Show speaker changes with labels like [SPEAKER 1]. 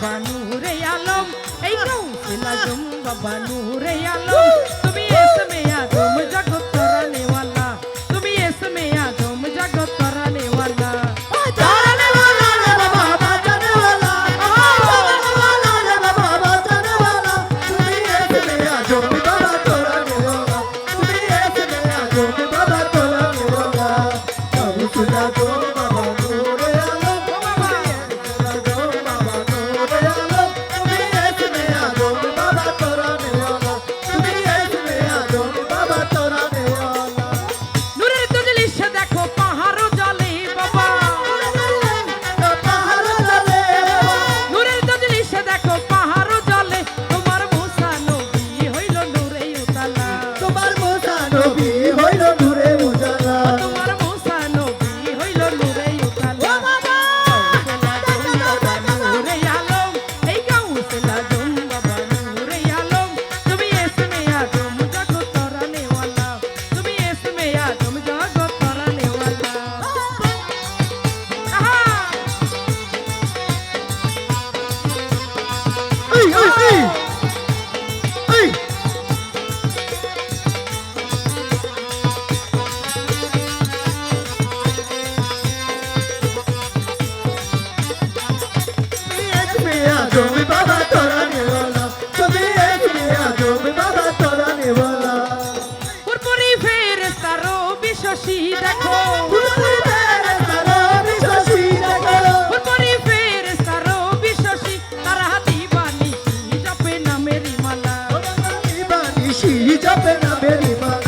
[SPEAKER 1] বাবা নূরে আলম। এই কৌশলা জুম বাবা নূরে আলম তুমি এসে 在那边理
[SPEAKER 2] 发。